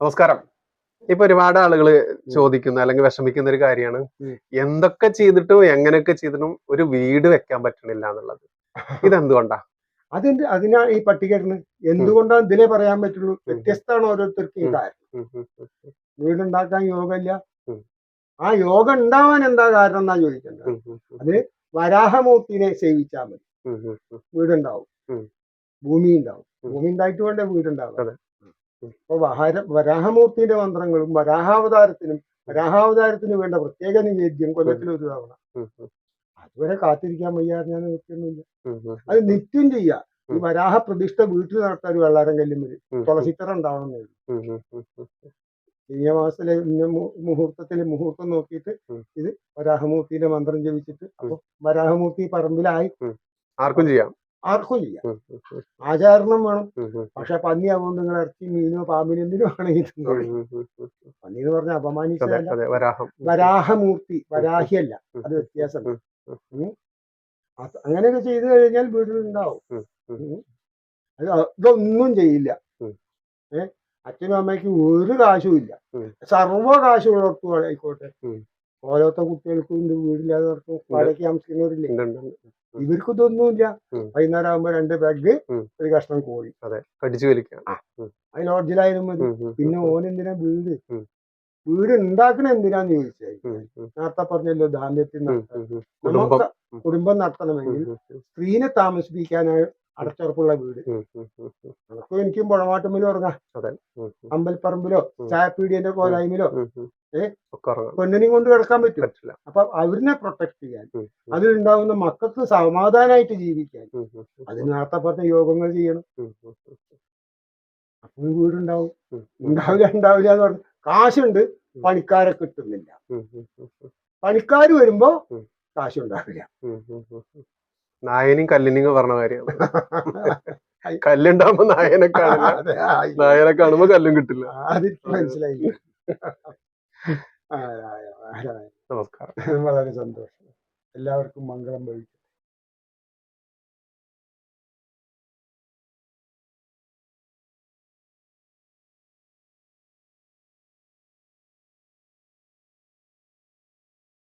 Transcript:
നമസ്കാരം. ഇപ്പൊ ഒരുപാട് ആളുകൾ ചോദിക്കുന്ന അല്ലെങ്കിൽ വിഷമിക്കുന്ന ഒരു കാര്യമാണ്. എന്തൊക്കെ ചെയ്തിട്ടും എങ്ങനെയൊക്കെ ചെയ്തിട്ടും ഒരു വീട് വെക്കാൻ പറ്റണില്ല എന്നുള്ളത്. ഇതെന്തുകൊണ്ടാ? അതിന്റെ അതിനാ ഈ പട്ടിക എന്തുകൊണ്ടാ എന്തുകൊണ്ടാണ് ഇതിലേ പറയാൻ പറ്റുള്ളൂ? വ്യത്യസ്തമാണ് ഓരോരുത്തർക്കും ഈ ഉം, വീടുണ്ടാക്കാൻ യോഗമില്ല. ആ യോഗം ഉണ്ടാവാൻ എന്താ കാരണം എന്നാ ചോദിക്കുന്നത് അത് വരാഹമൂർത്തിനെ സേവിച്ചാൽ മതി. വീടുണ്ടാവും. ഭൂമി ഉണ്ടാവും. ഭൂമി ഉണ്ടായിട്ട് വേണ്ടേ വീടുണ്ടാവും അപ്പൊ വഹര വരാഹമൂർത്തിയുടെ മന്ത്രങ്ങളും വരാഹാവതാരത്തിനും വരാഹാവതാരത്തിന് വേണ്ട പ്രത്യേക നിവേദ്യം കൊല്ലത്തിൽ ഒരു തവണ. അതുവരെ കാത്തിരിക്കാൻ ഞാൻ നിൽക്കുന്നില്ല. അത് നിത്യം ചെയ്യാ. ഈ. വരാഹ പ്രതിഷ്ഠ വീട്ടിൽ നടത്താൻ ഒരു വെള്ളാരം കല്ലും വരും തുളസിത്തറ ഉണ്ടാവണം എന്ന് മാസത്തിലെ ഉം, ഉം, ഉം, ചിങ്ങമാസത്തിലെ ഇന്ന മു- മുഹൂർത്തത്തിലെ മുഹൂർത്തം നോക്കിയിട്ട്. ഇത് വരാഹമൂർത്തിയുടെ മന്ത്രം ജപിച്ചിട്ട് അപ്പൊ വരാഹമൂർത്തി പറമ്പിലായി. ആർക്കും ചെയ്യാം. ആർക്കും ചെയ്യാം ആചാരണം വേണം. പക്ഷെ പന്നി ആവുമ്പോൾ നിങ്ങൾ ഇറച്ചി മീനോ പാമ്പിനോ എന്തിനോ ആണെങ്കിൽ. പന്നി എന്ന് പറഞ്ഞാൽ വരാഹം. വരാഹമൂർത്തി വരാഹിയല്ല. അത് വ്യത്യാസം. അങ്ങനെയൊക്കെ ചെയ്തു കഴിഞ്ഞാൽ വീട്ടിലുണ്ടാവും. അത് ഇതൊന്നും ചെയ്യില്ല. ഏഹ് അച്ഛനും അമ്മയ്ക്കും ഒരു കാശും ഇല്ല ഉം. സർവ കാശുള്ളവർക്കും ആയിക്കോട്ടെ. ഉം. ഓരോരുത്ത കുട്ടികൾക്കും ഉണ്ട്. വീടില്ലാതെ നടക്കും വാടകയ്ക്ക് താമസിക്കുന്നവരില്ലേ. ഇവർക്ക് ഇതൊന്നുമില്ല വൈകുന്നേരം ആകുമ്പോ രണ്ട് ബാഗ് ഒരു കഷ്ണം കോഴി. അതെ കടിച്ചു വലിക്കാം അതിന് ഒറിജിനായാലും മതി. പിന്നെ ഓൻ എന്തിനാ വീട്. വീട് ഉണ്ടാക്കണ എന്തിനാന്ന് ഉം, നേരത്തെ പറഞ്ഞല്ലോ ദാമ്പത്യത്തിൽ. കുടുംബം. നടത്തണമെങ്കിൽ സ്ത്രീനെ താമസിപ്പിക്കാനാണ് അടച്ചുറപ്പുള്ള വീട്. അതൊക്കെ എനിക്കും പുഴമാട്ടുമ്പിലും ഇറങ്ങാം അമ്പൽപ്പറമ്പിലോ. ചായപ്പീടിയന്റെ കോലായ്മയിലോ ഏഹ് പെണ്ണിനെയും കൊണ്ട് കിടക്കാൻ പറ്റും. പറ്റില്ല. അപ്പൊ അവരിനെ പ്രൊട്ടക്ട് ചെയ്യാൻ അതിലുണ്ടാകുന്ന മക്കൾക്ക് സമാധാനമായിട്ട് ജീവിക്കാൻ അതിന് നേരത്തെ പറഞ്ഞ യോഗങ്ങൾ ചെയ്യണം. അപ്പൊ വീടുണ്ടാവും. ഉണ്ടാവില്ല ഉണ്ടാവില്ല എന്ന് പറഞ്ഞു കാശുണ്ട് പണിക്കാരെ കിട്ടുന്നില്ല. പണിക്കാർ വരുമ്പോ കാശുണ്ടാവില്ല. ഉം, കല്ലിനും പറഞ്ഞ കാര്യമാണ്. കല്ലുണ്ടാവുമ്പോ നായനെ കാണില്ല നായനെ കാണുമ്പോ കല്ലും കിട്ടില്ല. മനസ്സിലായി. നമസ്കാരം. വളരെ സന്തോഷം. എല്ലാവർക്കും മംഗളം ഭവിക്കും